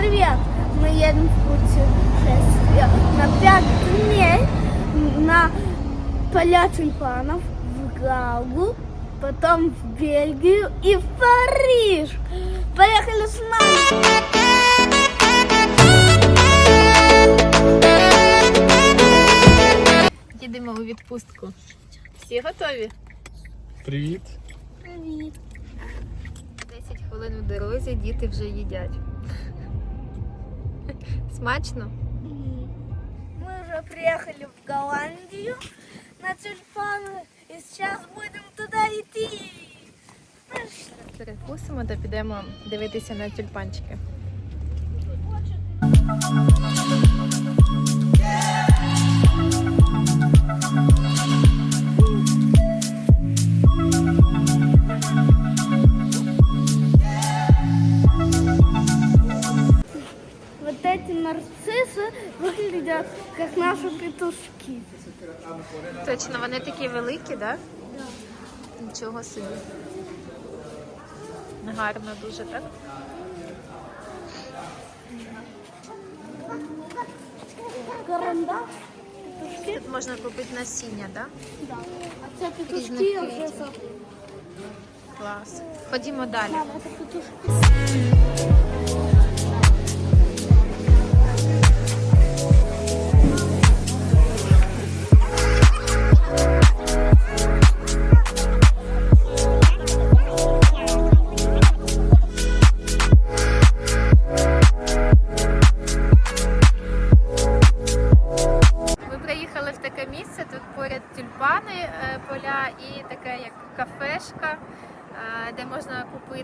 привет! Мы едем в путешествие на пять дней на поля тюльпанов в Гаагу, потом в Бельгию и в Париж. Поехали с нами! Їдемо у відпустку. Всі готові? Привіт. Привет! 10 хвилин у дорозі, діти вже їдять. Смачно? Мы уже приехали в Голландию на тюльпаны и сейчас будем туда идти. Перекусимо та підемо дивитися на тюльпанчики. Вот эти нарциссы выглядят как наши петушки. Точно, вони такі великі, так? Да? Нічого собі. Гарно дуже, так? Карандаш. Петушки. Тут можна купити насіння, так? Да. А це петушки Різних я квітів. вже забула. Клас. Ходімо далі. Мама, це петушки.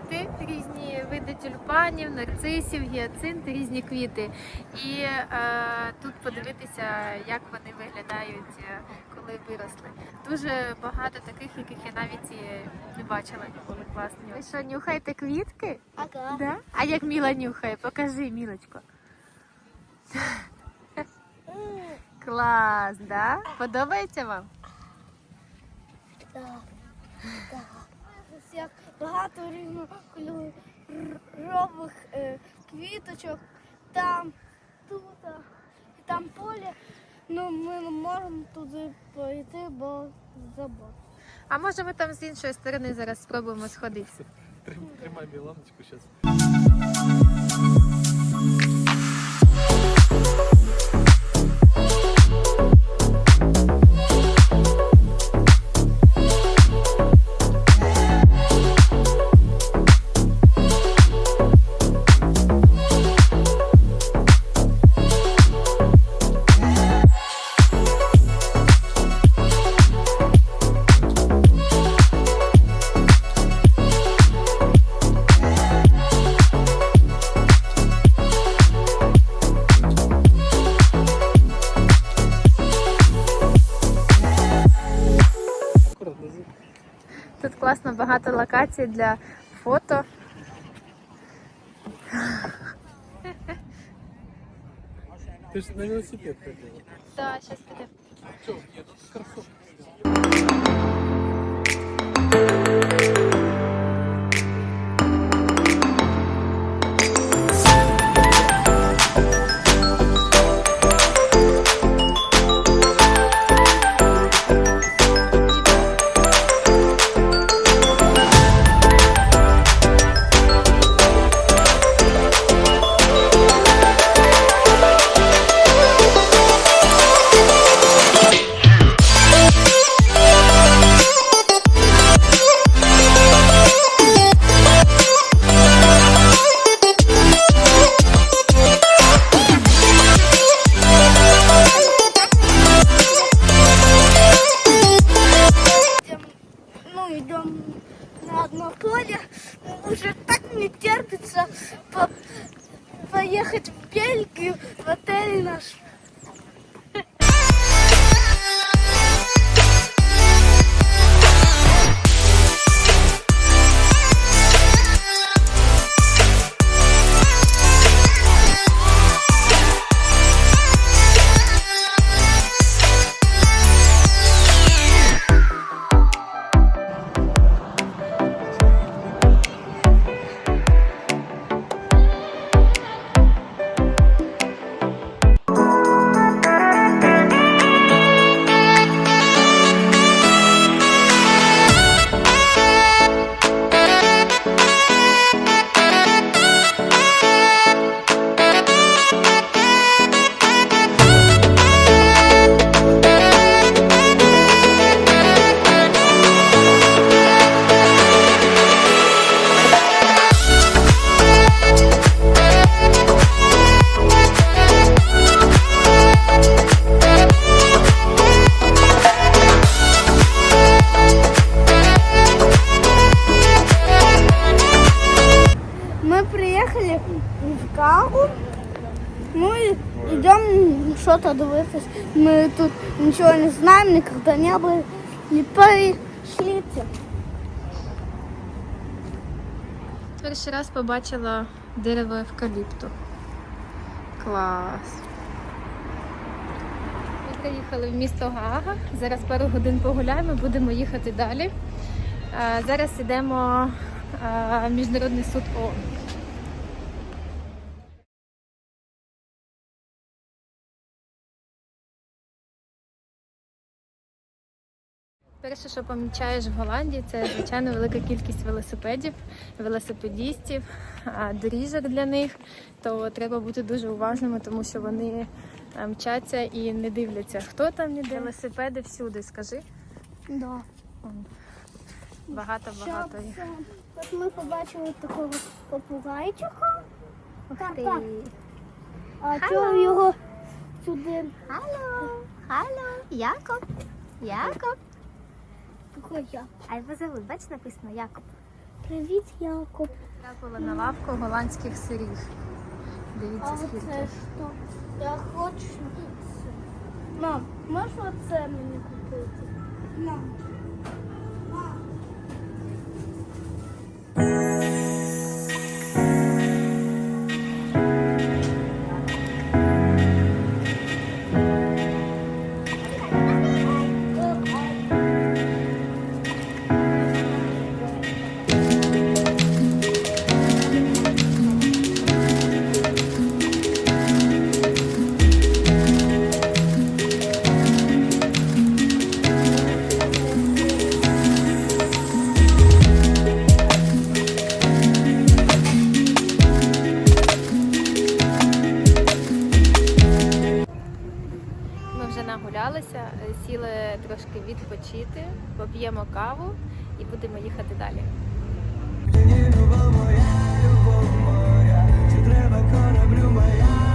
Купити різні види тюльпанів, нарцисів, гіацинти, різні квіти. І е, тут подивитися, як вони виглядають, е, коли виросли. Дуже багато таких, яких я навіть і не бачила ніколи класні. Ви що, нюхаєте квітки? Ага. Да? А як Міла нюхає? Покажи, Мілочко. Клас, да? Подобається вам? Так. Так. Багато різнокольорових е, квіточок. Там, тут, і там поле. Ну, ми не можемо туди пойти, бо забор. А може ми там з іншої сторони зараз спробуємо сходитися? Трим- Тримай Міланочку зараз. Класно багато локацій для фото. Ти ж на велосипед ходила. Так, зараз піде. Что-то дивитись. Мы тут ничего не знаем, никогда не были. Не пришлите. Перший раз побачила дерево евкаліпту. Клас. Ми приїхали в місто Гаага. Зараз пару годин погуляємо, будемо їхати далі. Зараз йдемо в Міжнародний суд ООН. Перше, що помічаєш в Голландії, це звичайно велика кількість велосипедів, велосипедістів, доріжок для них. То треба бути дуже уважними, тому що вони мчаться і не дивляться, хто там ніде. Велосипеди всюди, скажи. Да. Багато багато їх. От ми побачили такого попугайчика. А чого його сюди? Алло, алло, Якоб, Якоб. Такой я. А його зовут, бач, написано Якоб. Привіт, Якоб. Трапила на лавку голландських сирів. А Дивіться, оце скільки. що? Я хочу це. Мам, можеш оце мені купити? Мам. відпочити, поп'ємо каву і будемо їхати далі. Ти любов моя, любов моя, ти треба кораблю моя.